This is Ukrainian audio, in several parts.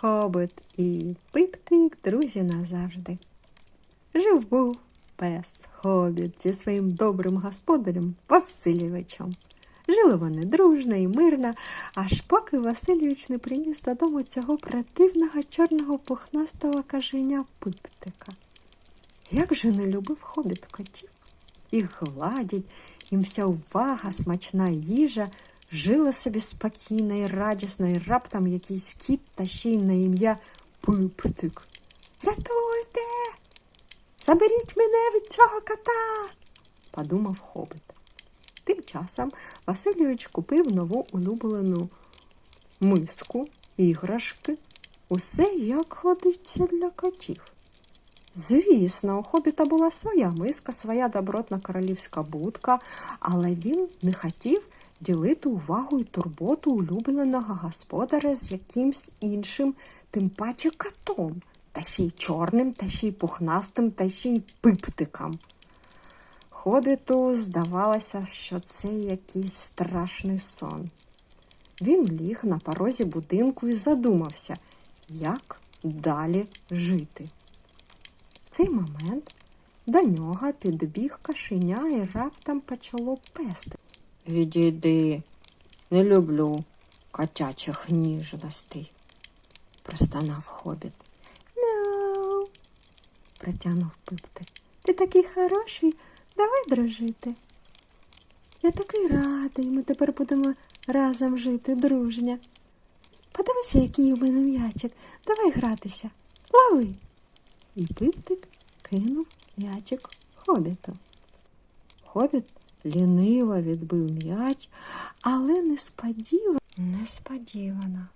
Хобот і Пиптик друзі назавжди. Жив був пес Хобіт зі своїм добрим господарем Васильовичем. Жили вони дружно і мирно, аж поки Васильович не приніс додому цього противного чорного пухнастого каженя Пиптика. Як же не любив хобіт котів? Їх гладять, їм вся увага, смачна їжа, жила собі спокійно і радісно, і раптом якийсь кіт та ще й на ім'я Пиптик. Рятуйте! Заберіть мене від цього кота, подумав хобіт. Тим часом Васильович купив нову улюблену миску, іграшки, усе як годиться для котів. Звісно, у хобіта була своя миска, своя добротна королівська будка, але він не хотів ділити увагу і турботу улюбленого господаря з якимсь іншим, тим паче котом, та ще й чорним, та ще й пухнастим, та ще й пиптиком. Хобіту здавалося, що це якийсь страшний сон. Він ліг на порозі будинку і задумався, як далі жити. В цей момент до нього підбіг кашеня і раптом почало пести. Відійди, не люблю котячих ніжностей, простонав хобіт. Мяу, протягнув пиптик. Ти такий хороший, давай дружити. Я такий радий, ми тепер будемо разом жити, дружня. Подивися, який у мене м'ячик. Давай гратися. Лови. І пиптик кинув м'ячик хобіту. Хобіт ліниво відбив м'яч, але несподівано, несподівано.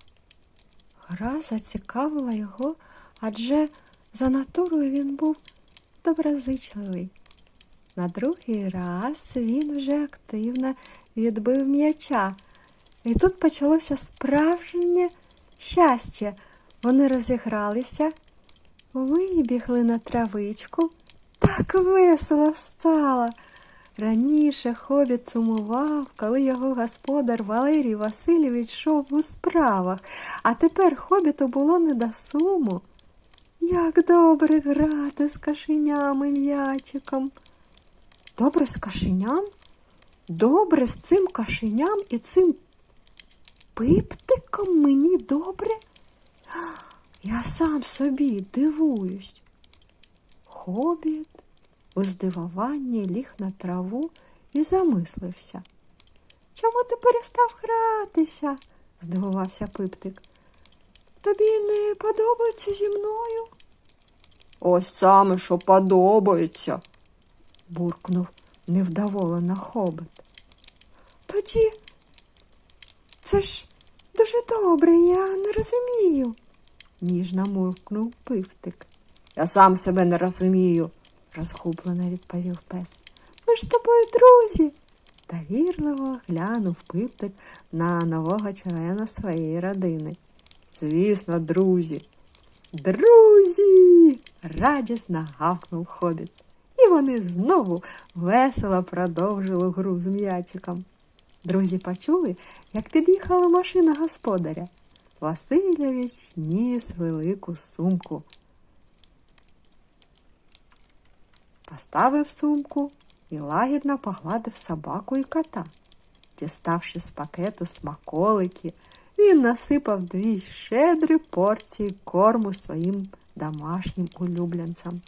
Гра зацікавила його, адже за натурою він був доброзичливий. На другий раз він вже активно відбив м'яча. І тут почалося справжнє щастя. Вони розігралися, вибігли на травичку. Так весело стало. Раніше хобіт сумував, коли його господар Валерій Васильович йшов у справах, а тепер хобіту було не до суму. Як добре грати з кашеням м'ячиком. Добре з кашеням? Добре з цим кашеням і цим пиптиком мені добре? Я сам собі дивуюсь. Хобіт у здивуванні ліг на траву і замислився. Чому ти перестав гратися? здивувався пиптик. Тобі не подобається зі мною? Ось саме, що подобається, буркнув невдоволено хобит. Тоді це ж дуже добре, я не розумію, ніжно муркнув пивтик. Я сам себе не розумію, розгублено відповів пес. Ми ж з тобою друзі. Довірливо глянув пивтик на нового члена своєї родини. Звісно, друзі. Друзі. радісно гавкнув хобіт. І вони знову весело продовжили гру з м'ячиком. Друзі почули, як під'їхала машина господаря. Васильович ніс велику сумку. Поставив сумку і лагідно погладив собаку і кота. Діставши з пакету смаколики, він насипав дві щедрі порції корму своїм домашнім улюбленцям.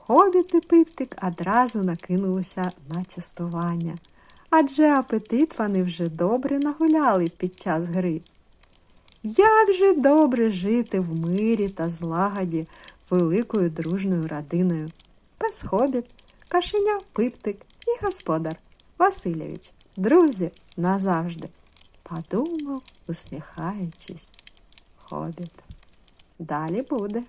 Хобіт і пиптик одразу накинулися на частування, адже апетит вони вже добре нагуляли під час гри. Як же добре жити в мирі та злагоді великою дружною родиною. Пес хобіт, кашеня пиптик і господар Васильович. Друзі назавжди, подумав, усміхаючись, хобіт. Далі буде.